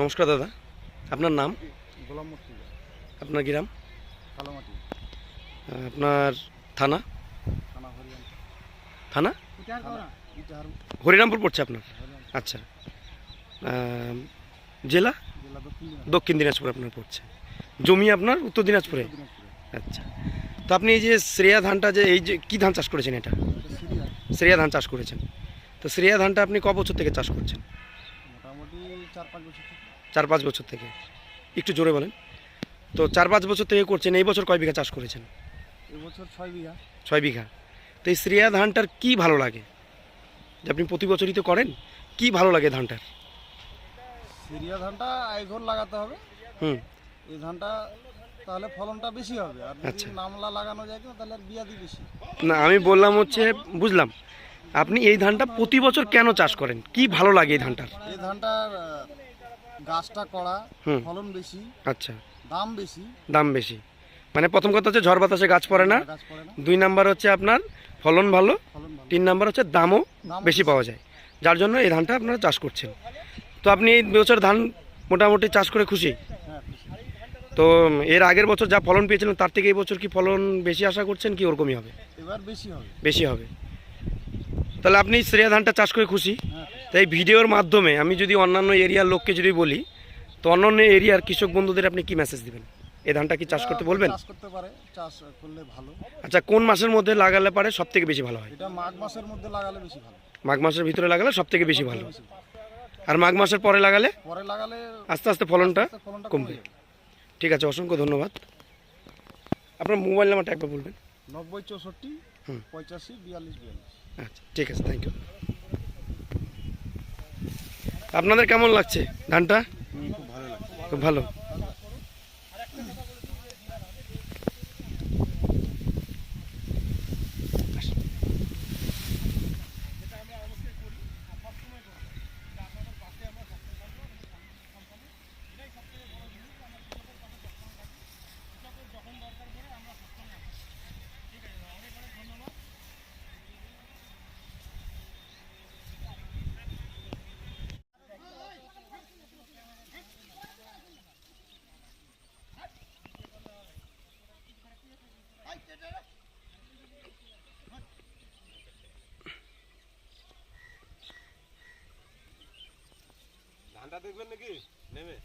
নমস্কার দাদা আপনার নাম? গোলাম মুর্তুজা আপনার গ্রাম? কালামাটি আপনার থানা? থানা হরিয়ান। থানা? হরিরামপুর পড়ছে আপনার? আচ্ছা। জেলা? দক্ষিণ দিনাজপুর। আপনার পড়ছে। জমি আপনার উত্তর দিনাজপুরে? আচ্ছা। তো আপনি এই যে শ্রেয়া ধানটা যে এই যে কী ধান চাষ করেছেন এটা? শ্রেয়া ধান চাষ করেছেন। তো শ্রেয়া ধানটা আপনি ক বছর থেকে চাষ করছেন? মোটামুটি চার পাঁচ বছর চার পাঁচ বছর থেকে। একটু জোরে বলেন। তো চার পাঁচ বছর থেকে করছেন এই বছর কয় বিঘা চাষ করেছেন? এবছর ছয় বিঘা। ছয় বিঘা। তো এই শ্রেয়া ধানটার কি ভালো লাগে? যে আপনি প্রতি বছরই তো করেন কি ভালো লাগে ধানটার? সিরিয়া ধানটা আইঘর লাগাতে হবে। হুম। এই ধানটা তাহলে ফলনটা বেশি হবে। আর আচ্ছা। নামলা লাগানো যায় তো তাহলে বিয়াদি বেশি। না আমি বললাম হচ্ছে বুঝলাম। আপনি এই ধানটা প্রতি বছর কেন চাষ করেন? কি ভালো লাগে এই ধানটার? এই ধানটার গাছটা কড়া। ফলন বেশি আচ্ছা। দাম বেশি। দাম বেশি। মানে প্রথম কথা হচ্ছে ঝড় বাতাসে গাছ পড়ে না। দুই নাম্বার হচ্ছে আপনার ফলন ভালো। তিন নাম্বার হচ্ছে দামও বেশি। পাওয়া যায়। যার জন্য এই ধানটা আপনারা চাষ করছেন। তো আপনি এই বছর ধান মোটামুটি চাষ করে খুশি? হ্যাঁ খুশি। তো এর আগের বছর যা ফলন পেয়েছিলেন তার থেকে এই বছর কি ফলন বেশি আশা করছেন কি ওরকমই হবে? এবার বেশি হবে। বেশি হবে। তাহলে আপনি শ্রেয়া ধানটা চাষ করে খুশি। হ্যাঁ তাই ভিডিওর মাধ্যমে আমি যদি অন্যান্য এরিয়ার লোককে যদি বলি তো অন্যান্য এরিয়ার কৃষক বন্ধুদের আপনি কি মেসেজ দিবেন? এই ধানটা কি চাষ করতে বলবেন? চাষ করতে পারে চাষ করলে ভালো। আচ্ছা কোন মাসের মধ্যে লাগালে পারে সব থেকে বেশি ভালো হয়? এটা মাঘ মাসের মধ্যে লাগালে বেশি ভালো। মাঘ মাসের ভিতরে লাগালে সব থেকে বেশি ভালো। আর মাঘ মাসের পরে লাগালে? পরে লাগালে আস্তে আস্তে ফলনটা কমবে। ঠিক আছে অসংখ্য ধন্যবাদ। আপনার মোবাইল নাম্বারটা একবার বলবেন। নব্বই চৌষট্টি। পঁচাশি বিয়াল্লিশ বিয়াল্লিশ। আচ্ছা ঠিক আছে থ্যাংক ইউ আপনাদের কেমন লাগছে ধানটা? খুব ভালো। ধানটা দেখবেন নাকি? নেমে